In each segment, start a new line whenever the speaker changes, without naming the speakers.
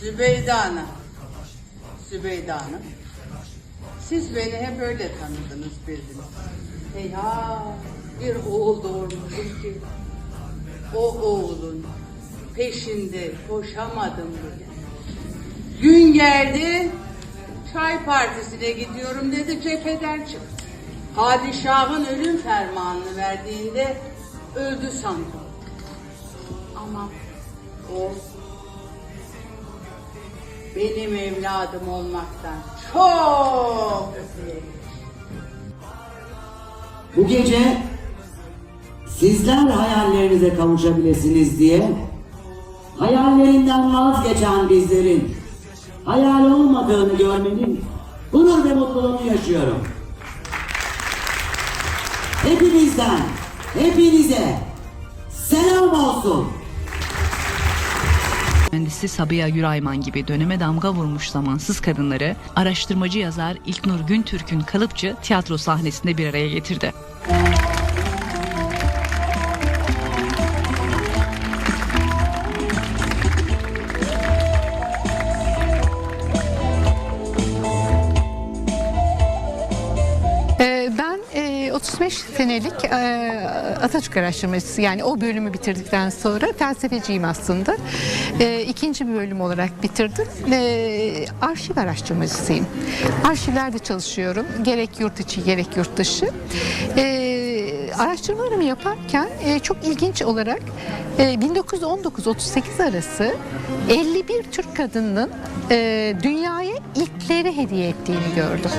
Zübeyde Hanım. Zübeyde Hanım. Siz beni hep öyle tanıdınız bildiniz. Hey ha, bir oğul doğurmuşum ki o oğlun peşinde koşamadım bile. Gün geldi, çay partisine gidiyorum dedi cepheden çıktı. Padişahın ölüm fermanını verdiğinde öldü sandım. Ama o benim evladım olmaktan çok
Bu gece sizler hayallerinize kavuşabilirsiniz diye hayallerinden vazgeçen bizlerin hayal olmadığını görmenin gurur ve mutluluğunu yaşıyorum. Hepinizden, hepinize selam olsun.
Mühendisi Sabiha Yurayman gibi döneme damga vurmuş zamansız kadınları araştırmacı yazar İlknur Güntürk'ün kalıpçı tiyatro sahnesinde bir araya getirdi.
Ee, 35 senelik e, Atatürk araştırmacısı yani o bölümü bitirdikten sonra felsefeciyim aslında. E, İkinci bir bölüm olarak bitirdim. Arşiv araştırmacısıyım. Arşivlerde çalışıyorum. Gerek yurt içi gerek yurt dışı. E, Araştırmalarımı yaparken e, çok ilginç olarak 1919-38 arası 51 Türk kadının e, dünyaya ilkleri hediye ettiğini gördüm.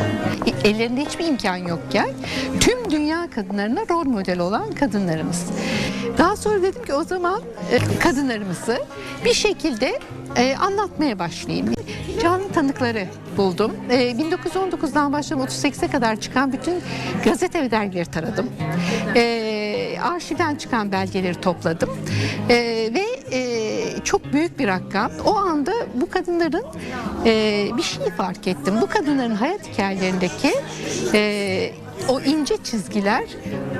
E, Ellerinde hiçbir imkan yokken tüm dünya kadınlarına rol model olan kadınlarımız. Daha sonra dedim ki o zaman e, kadınlarımızı bir şekilde anlatmaya başlayayım. Canlı tanıkları buldum. E, 1919'dan başlayıp 38'e kadar çıkan bütün gazete ve dergileri taradım. E, arşivden çıkan belgeleri topladım. E, ve e, çok büyük bir rakam. O anda bu kadınların e, bir şeyi fark ettim. Bu kadınların hayat hikayelerindeki e, o ince çizgiler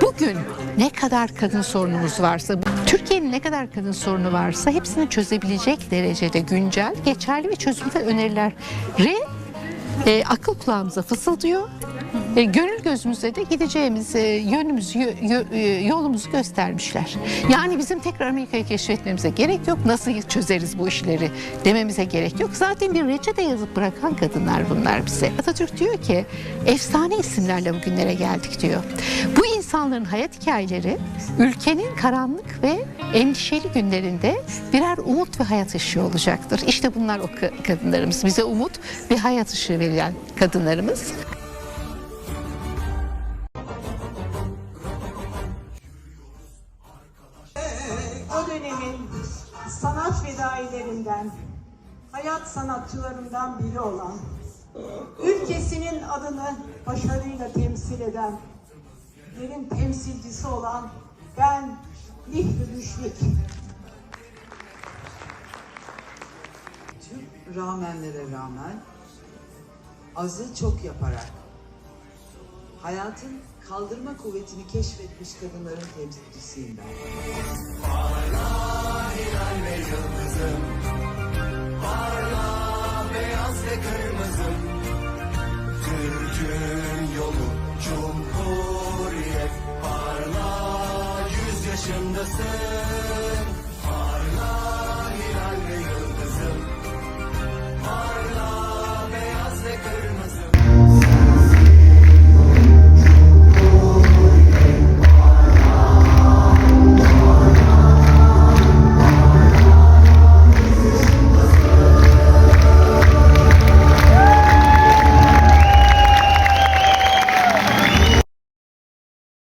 bugün ne kadar kadın sorunumuz varsa, Türkiye'nin ne kadar kadın sorunu varsa hepsini çözebilecek derecede güncel, geçerli ve çözümsel önerileri e, akıl kulağımıza fısıldıyor. E, gönül gözümüzde de gideceğimiz e, yönümüzü, yö- yö- e, yolumuzu göstermişler. Yani bizim tekrar Amerika'yı keşfetmemize gerek yok. Nasıl çözeriz bu işleri dememize gerek yok. Zaten bir reçete yazıp bırakan kadınlar bunlar bize. Atatürk diyor ki efsane isimlerle bugünlere geldik diyor. Bu insanların hayat hikayeleri ülkenin karanlık ve endişeli günlerinde birer umut ve hayat ışığı olacaktır. İşte bunlar o ka- kadınlarımız. Bize umut ve hayat ışığı veren kadınlarımız.
Dönemin sanat fedailerinden, hayat sanatçılarından biri olan, ülkesinin adını başarıyla temsil eden, yerin temsilcisi olan ben Nihri Müşfik.
tüm rağmenlere rağmen azı çok yaparak hayatın kaldırma kuvvetini keşfetmiş kadınların temsilcisiyim ben. Parla hilal ve
yıldızım,
parla beyaz ve
kırmızım, Türk'ün yolu cumhuriyet, parla yüz yaşındasın.